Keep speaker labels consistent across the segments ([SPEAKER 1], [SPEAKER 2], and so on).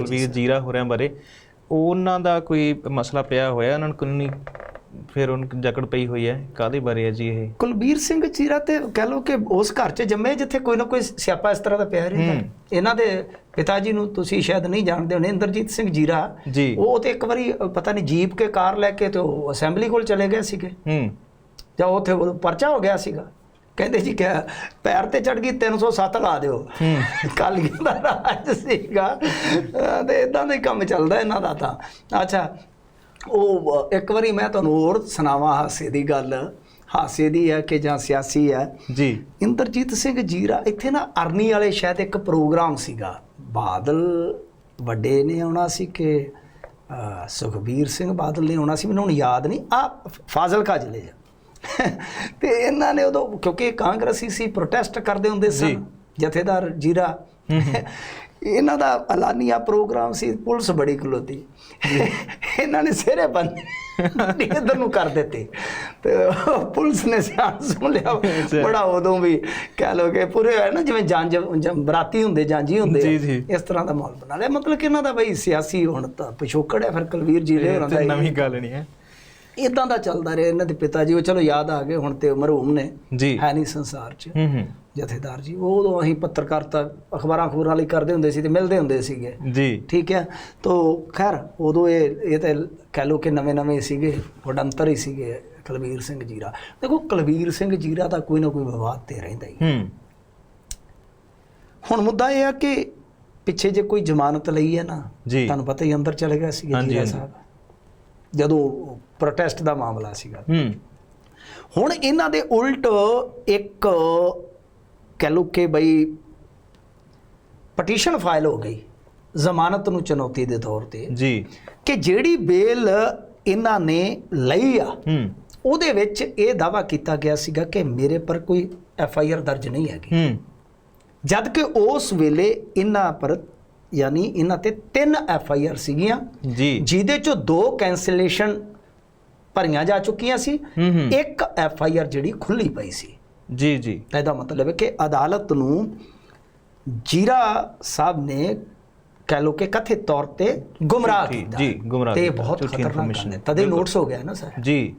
[SPEAKER 1] ਕੁਲਵੀਰ ਜੀਰਾ ਹੋਰਿਆਂ ਬਾਰੇ। ਉਹਨਾਂ ਦਾ ਕੋਈ ਮਸਲਾ ਪਿਆ ਹੋਇਆ? ਉਹਨਾਂ ਨੂੰ ਕਾਨੂੰਨੀ ਫਿਰ ਉਹਨਾਂ ਜਕੜ ਪਈ ਹੋਈ ਹੈ? ਕਾਦੇ ਬਾਰੇ ਹੈ ਜੀ ਇਹ?
[SPEAKER 2] ਕੁਲਬੀਰ ਸਿੰਘ ਚੀਰਾ ਤੇ ਕਹਿ ਲੋ ਕਿ ਉਸ ਘਰ 'ਚ ਜੰਮੇ ਜਿੱਥੇ ਕੋਈ ਨਾ ਕੋਈ ਸਿਆਪਾ ਇਸ ਤਰ੍ਹਾਂ ਦਾ ਪਿਆ ਰਹਿੰਦਾ। ਇਹਨਾਂ ਦੇ ਪਿਤਾ ਜੀ ਨੂੰ ਤੁਸੀਂ ਸ਼ਾਇਦ ਨਹੀਂ ਜਾਣਦੇ ਹੋਣੇ ਇੰਦਰਜੀਤ ਸਿੰਘ ਜੀਰਾ।
[SPEAKER 1] ਜੀ।
[SPEAKER 2] ਉਹ ਤੇ ਇੱਕ ਵਾਰੀ ਪਤਾ ਨਹੀਂ ਜੀਪ ਕੇ ਕਾਰ ਲੈ ਕੇ ਤੇ ਉਹ ਅਸੈਂਬਲੀ ਕੋਲ ਚਲੇ ਗਏ ਸੀਗੇ।
[SPEAKER 1] ਹੂੰ।
[SPEAKER 2] ਜਾਂ ਉੱਥੇ ਪਰਚਾ ਹੋ ਗਿਆ ਸੀਗਾ। ਕਹਿੰਦੇ ਜੀ ਕਿ ਪੈਰ ਤੇ ਚੜ ਗਈ 307 ਲਾ ਦਿਓ। ਕਾਲੀਆਂ ਦਾ ਰਾਜ ਸੀਗਾ। ਤੇ ਇਦਾਂ ਦਾ ਹੀ ਕੰਮ ਚੱਲਦਾ ਇਹਨਾਂ ਦਾ ਤਾਂ। ਅੱਛਾ ਉਹ ਇੱਕ ਵਾਰੀ ਮੈਂ ਤੁਹਾਨੂੰ ਹੋਰ ਸੁਣਾਵਾਂ ਹਾਸੇ ਦੀ ਗੱਲ। ਹਾਸੇ ਦੀ ਹੈ ਕਿ ਜਾਂ ਸਿਆਸੀ ਹੈ?
[SPEAKER 1] ਜੀ।
[SPEAKER 2] ਇੰਦਰਜੀਤ ਸਿੰਘ ਜੀਰਾ ਇੱਥੇ ਨਾ ਅਰਨੀ ਵਾਲੇ ਸ਼ਾਇਦ ਇੱਕ ਪ੍ਰੋਗਰਾਮ ਸੀਗਾ। ਬਾਦਲ ਵੱਡੇ ਨੇ ਆਉਣਾ ਸੀ ਕਿ ਸੁਖਬੀਰ ਸਿੰਘ ਬਾਦਲ ਨੇ ਆਉਣਾ ਸੀ ਮੈਨੂੰ ਹੁਣ ਯਾਦ ਨਹੀਂ। ਆ ਫਾਜ਼ਿਲਕਾ ਜ਼ਿਲ੍ਹੇ ਤੇ ਇਹਨਾਂ ਨੇ ਉਦੋਂ ਕਿਉਂਕਿ ਕਾਂਗਰਸੀ ਸੀ ਪ੍ਰੋਟੈਸਟ ਕਰਦੇ ਹੁੰਦੇ ਸਨ ਜਥੇਦਾਰ ਜੀਰਾ। ਇਹਨਾਂ ਦਾ ਐਲਾਨੀਆ ਪ੍ਰੋਗਰਾਮ ਸੀ ਪੁਲਿਸ ਬੜੀ ਖਲੋਤੀ। ਇਹਨਾਂ ਨੇ ਸਿਰੇ ਬੰਨ ਇਧਰ ਨੂੰ ਕਰ ਦਿੱਤੇ। ਤੇ ਪੁਲਿਸ ਨੇ ਸਿਆਣ ਸੁਣ ਲਿਆ। ਬੜਾ ਉਦੋਂ ਵੀ ਕਹਿ ਲੋ ਕਿ ਪੂਰੇ ਹੈ ਨਾ ਜਿਵੇਂ ਜੰਜ ਜੰ- ਬਰਾਤੀ ਹੁੰਦੇ ਜਾਂਜੀ ਹੁੰਦੇ। ਇਸ ਤਰ੍ਹਾਂ ਦਾ ਮਾਹੌਲ ਬਣਾ ਲਿਆ। ਮਤਲਬ ਕਿ ਇਹਨਾਂ ਦਾ ਬਈ ਸਿਆਸੀ ਹੁਣ ਤਾਂ ਪਿਛੋਕੜ ਹੈ ਫਿਰ ਕੁਲਵੀਰ ਜੀ ਦੇ ਹੋਰਾਂ ਦਾ
[SPEAKER 1] ਨਵੀਂ ਗੱਲ ਨਹੀਂ ਹੈ।
[SPEAKER 2] ਇਦਾਂ ਦਾ ਚੱਲਦਾ ਰਿਹਾ ਇਹਨਾਂ ਦੇ ਪਿਤਾ ਜੀ ਉਹ ਚਲੋ ਯਾਦ ਆ ਗਏ ਹੁਣ ਤੇ ਮਰਹੂਮ ਨੇ।
[SPEAKER 1] ਜੀ।
[SPEAKER 2] ਹੈ ਨਹੀਂ ਸੰਸਾਰ 'ਚ।
[SPEAKER 1] ਹੂੰ ਹੂੰ।
[SPEAKER 2] ਜਥੇਦਾਰ ਜੀ ਉਹ ਉਦੋਂ ਅਸੀਂ ਪੱਤਰਕਾਰਤਾ ਅਖਬਾਰਾਂ ਖਬਰਾਂ ਲਈ ਕਰਦੇ ਹੁੰਦੇ ਸੀ ਤੇ ਮਿਲਦੇ ਹੁੰਦੇ ਸੀਗੇ।
[SPEAKER 1] ਜੀ।
[SPEAKER 2] ਠੀਕ ਹੈ? ਤੋ ਖੈਰ ਉਦੋਂ ਇਹ ਇਹ ਤਾਂ ਕਹਿ ਲੋ ਕਿ ਨਵੇਂ ਨਵੇਂ ਸੀਗੇ ਵਡੰਤਰ ਹੀ ਸੀਗੇ ਕੁਲਵੀਰ ਸਿੰਘ ਜੀਰਾ। ਦੇਖੋ ਕੁਲਵੀਰ ਸਿੰਘ ਜੀਰਾ ਦਾ ਕੋਈ ਨਾ ਕੋਈ ਵਿਵਾਦ ਤੇ ਰਹਿੰਦਾ ਹੀ
[SPEAKER 1] ਹੂੰ।
[SPEAKER 2] ਹੁਣ ਮੁੱਦਾ ਇਹ ਆ ਕਿ ਪਿੱਛੇ ਜੇ ਕੋਈ ਜ਼ਮਾਨਤ ਲਈ ਹੈ ਨਾ ਤੁਹਾਨੂੰ ਪਤਾ ਹੀ ਅੰਦਰ ਚਲੇ ਗਿਆ ਸੀ ਜੀਰਾ। ਸਾਹਿਬ। ਜਦੋਂ ਪ੍ਰੋਟੈਸਟ ਦਾ ਮਾਮਲਾ ਸੀਗਾ।
[SPEAKER 1] ਹੂੰ।
[SPEAKER 2] ਹੁਣ ਇਹਨਾਂ ਦੇ ਉਲਟ ਇੱਕ ਕਹਿ ਲਓ ਕਿ ਬਈ ਪਟੀਸ਼ਨ ਫਾਈਲ ਹੋ ਗਈ ਜ਼ਮਾਨਤ ਨੂੰ ਚੁਣੌਤੀ ਦੇ ਤੌਰ ਤੇ
[SPEAKER 1] ਜੀ।
[SPEAKER 2] ਕਿ ਜਿਹੜੀ ਬੇਲ ਇਹਨਾਂ ਨੇ ਲਈ ਆ
[SPEAKER 1] ਹੂੰ।
[SPEAKER 2] ਉਹਦੇ ਵਿੱਚ ਇਹ ਦਾਵਾ ਕੀਤਾ ਗਿਆ ਸੀਗਾ ਕਿ ਮੇਰੇ ਪਰ ਕੋਈ ਐਫ ਆਈ ਆਰ ਦਰਜ ਨਹੀਂ ਹੈਗੀ।
[SPEAKER 1] ਹੂੰ।
[SPEAKER 2] ਜਦ ਕਿ ਉਸ ਵੇਲੇ ਇਹਨਾਂ ਪਰ ਯਾਨੀ ਇਹਨਾਂ ਤੇ ਤਿੰਨ ਐਫ ਆਈ ਆਰ ਸੀਗੀਆਂ
[SPEAKER 1] ਜੀ।
[SPEAKER 2] ਜਿਹਦੇ ਚੋਂ ਦੋ ਕੈਂਸਲੇਸ਼ਨ ਭਰੀਆਂ ਜਾ ਚੁੱਕੀਆਂ ਸੀ ਇੱਕ ਐਫ ਆਈ ਆਰ ਜਿਹੜੀ ਖੁੱਲੀ ਪਈ ਸੀ।
[SPEAKER 1] ਜੀ ਜੀ।
[SPEAKER 2] ਇਹਦਾ ਮਤਲਬ ਹੈ ਕਿ ਅਦਾਲਤ ਨੂੰ ਜੀਰਾ ਸਾਹਿਬ ਨੇ ਕਹਿ ਲੋ ਕਿ ਕਥਿਤ ਤੌਰ ਤੇ ਗੁੰਮਰਾਹ ਕੀਤਾ।
[SPEAKER 1] ਜੀ, ਗੁੰਮਰਾਹ
[SPEAKER 2] ਤੇ ਬਹੁਤ ਖਤਰਨਾਕ ਹੈ। ਤਦੇ ਨੋਟਿਸ ਹੋ ਗਿਆ ਨਾ ਸਰ।
[SPEAKER 1] ਜੀ।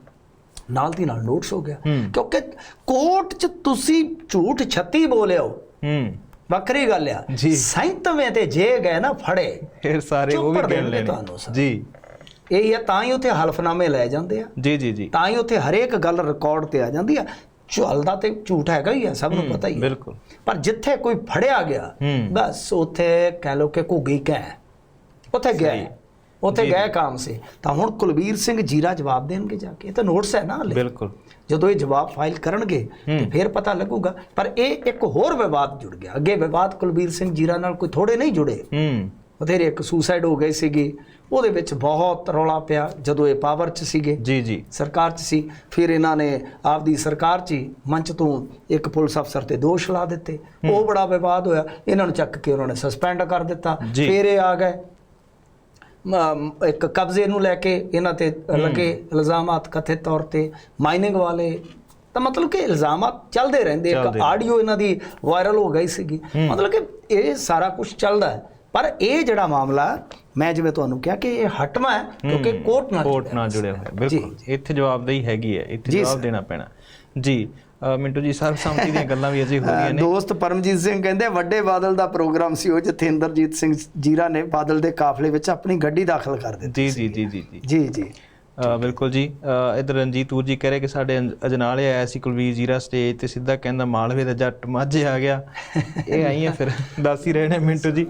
[SPEAKER 2] ਨਾਲ ਦੀ ਨਾਲ ਨੋਟਿਸ ਹੋ ਗਿਆ। ਕਿਉਂਕਿ ਕੋਰਟ 'ਚ ਤੁਸੀਂ ਝੂਠ 36 ਬੋਲਿਓ
[SPEAKER 1] ਹੂੰ।
[SPEAKER 2] ਵੱਖਰੀ ਗੱਲ ਆ।
[SPEAKER 1] ਜੀ।
[SPEAKER 2] ਸੈਂਤਵੇਂ ਤੇ ਜੇ ਗਏ ਨਾ ਫੜੇ
[SPEAKER 1] ਫਿਰ ਸਾਰੇ ਉਹ ਵੀ ਗਿਣ ਲੈਣੇ।
[SPEAKER 2] ਤੁਹਾਨੂੰ ਸਰ।
[SPEAKER 1] ਜੀ।
[SPEAKER 2] ਇਹ ਆ ਤਾਂ ਹੀ ਉੱਥੇ ਹਲਫਨਾਮੇ ਲੈ ਜਾਂਦੇ ਆ।
[SPEAKER 1] ਜੀ ਜੀ ਜੀ।
[SPEAKER 2] ਤਾਂ ਹੀ ਉੱਥੇ ਹਰੇਕ ਗੱਲ ਰਿਕਾਰਡ ਤੇ ਆ ਜਾਂਦੀ ਆ। ਝੁਲਦਾ ਤੇ ਝੂਠ ਹੈਗਾ ਹੀ ਆ ਸਭ ਨੂੰ ਪਤਾ ਹੀ
[SPEAKER 1] ਬਿਲਕੁਲ।
[SPEAKER 2] ਪਰ ਜਿੱਥੇ ਕੋਈ ਫੜਿਆ ਗਿਆ
[SPEAKER 1] ਹੂੰ।
[SPEAKER 2] ਬਸ ਉੱਥੇ ਕਹਿ ਲੋ ਕਿ ਘੁੱਗੀ ਕਹਿ ਉੱਥੇ ਗਿਆ। ਉੱਥੇ ਗਏ ਕੰਮ ਸੀ। ਤਾਂ ਹੁਣ ਕੁਲਵੀਰ ਸਿੰਘ ਜੀਰਾ ਜਵਾਬ ਦੇਣਗੇ ਜਾ ਕੇ। ਇਹ ਤਾਂ ਨੋਟਿਸ ਹੈ ਨਾ ਹਲੇ।
[SPEAKER 1] ਬਿਲਕੁਲ।
[SPEAKER 2] ਜਦੋਂ ਇਹ ਜਵਾਬ ਫਾਈਲ ਕਰਨਗੇ ਤੇ ਫਿਰ ਪਤਾ ਲੱਗੂਗਾ। ਪਰ ਇਹ ਇੱਕ ਹੋਰ ਵਿਵਾਦ ਜੁੜ ਗਿਆ। ਅੱਗੇ ਵਿਵਾਦ ਕੁਲਵੀਰ ਸਿੰਘ ਜੀਰਾ ਨਾਲ ਕੋਈ ਥੋੜੇ ਨਹੀਂ ਜੁੜੇ।
[SPEAKER 1] ਹੂੰ।
[SPEAKER 2] ਬਥੇਰੇ ਇੱਕ ਸੁਸਾਈਡ ਹੋ ਗਈ ਸੀਗੀ। ਉਹਦੇ ਵਿੱਚ ਬਹੁਤ ਰੌਲਾ ਪਿਆ ਜਦੋਂ ਇਹ ਪਾਵਰ 'ਚ ਸੀਗੇ।
[SPEAKER 1] ਜੀ ਜੀ।
[SPEAKER 2] ਸਰਕਾਰ 'ਚ ਸੀ। ਫਿਰ ਇਹਨਾਂ ਨੇ ਆਪਦੀ ਸਰਕਾਰ 'ਚ ਹੀ ਮੰਚ ਤੋਂ ਇੱਕ ਪੁਲਿਸ ਅਫਸਰ ਤੇ ਦੋਸ਼ ਲਾ ਦਿੱਤੇ। ਉਹ ਬੜਾ ਵਿਵਾਦ ਹੋਇਆ। ਇਹਨਾਂ ਨੂੰ ਚੱਕ ਕੇ ਉਹਨਾਂ ਨੇ ਸਸਪੈਂਡ ਕਰ ਦਿੱਤਾ। ਫਿਰ ਇਹ ਆ ਗਏ। ਇੱਕ ਕਬਜ਼ੇ ਨੂੰ ਲੈ ਕੇ ਇਹਨਾਂ ਤੇ ਲੱਗੇ ਇਲਜ਼ਾਮਾਤ ਕਥਿਤ ਤੌਰ ਤੇ ਮਾਈਨਿੰਗ ਵਾਲੇ। ਤਾਂ ਮਤਲਬ ਕਿ ਇਲਜ਼ਾਮਾਤ ਚੱਲਦੇ ਰਹਿੰਦੇ ਇੱਕ ਆਡੀਓ ਇਹਨਾਂ ਦੀ ਵਾਇਰਲ ਹੋ ਗਈ ਸੀਗੀ। ਮਤਲਬ ਕਿ ਇਹ ਸਾਰਾ ਕੁਝ ਚੱਲਦਾ ਹੈ। ਪਰ ਇਹ ਜਿਹੜਾ ਮਾਮਲਾ ਮੈਂ ਜਿਵੇਂ ਤੁਹਾਨੂੰ ਕਿਹਾ ਕਿ ਇਹ ਹਟਵਾ ਹੈ ਕਿਉਂਕਿ ਕੋਰਟ ਨਾਲ
[SPEAKER 1] ਕੋਰਟ
[SPEAKER 2] ਜੁੜਿਆ
[SPEAKER 1] ਨਾਲ ਜੁੜਿਆ ਹੋਇਆ। ਬਿਲਕੁਲ। ਇੱਥੇ ਜਵਾਬਦੇਹੀ ਹੈਗੀ ਹੈ। ਇੱਥੇ ਜਵਾਬ। ਦੇਣਾ ਪੈਣਾ। ਜੀ ਮਿੰਟੂ ਜੀ ਸਰਬਸੰਮਤੀ ਦੀਆਂ ਗੱਲਾਂ ਵੀ ਅਜੇ ਹੋ ਰਹੀਆਂ ਨੇ।
[SPEAKER 2] ਦੋਸਤ ਪਰਮਜੀਤ ਸਿੰਘ ਕਹਿੰਦੇ ਵੱਡੇ ਬਾਦਲ ਦਾ ਪ੍ਰੋਗਰਾਮ ਸੀ ਉਹ ਜਿੱਥੇ ਇੰਦਰਜੀਤ ਸਿੰਘ ਜੀਰਾ ਨੇ ਬਾਦਲ ਦੇ ਕਾਫਲੇ ਵਿੱਚ ਆਪਣੀ ਗੱਡੀ ਦਾਖਲ ਕਰ ਦਿੱਤੀ
[SPEAKER 1] ਜੀ ਜੀ ਜੀ ਜੀ ਜੀ।
[SPEAKER 2] ਜੀ
[SPEAKER 1] ਬਿਲਕੁਲ ਜੀ। ਇੱਧਰ ਰਣਜੀਤ ਤੂਰ ਜੀ ਕਹਿ ਰਹੇ ਕਿ ਸਾਡੇ ਅਜ- ਅਜਨਾਲੇ ਆਇਆ ਸੀ ਕੁਲਵੀਰ ਜੀਰਾ ਸਟੇਜ ਤੇ ਸਿੱਧਾ ਕਹਿੰਦਾ ਮਾਲਵੇ ਦਾ ਜੱਟ ਮਾਝੇ ਆ ਗਿਆ। ਇਹ ਆਈ ਹੈ ਫਿਰ ਦੱਸ ਹੀ ਰਹੇ ਨੇ ਮਿੰਟੂ ਜੀ।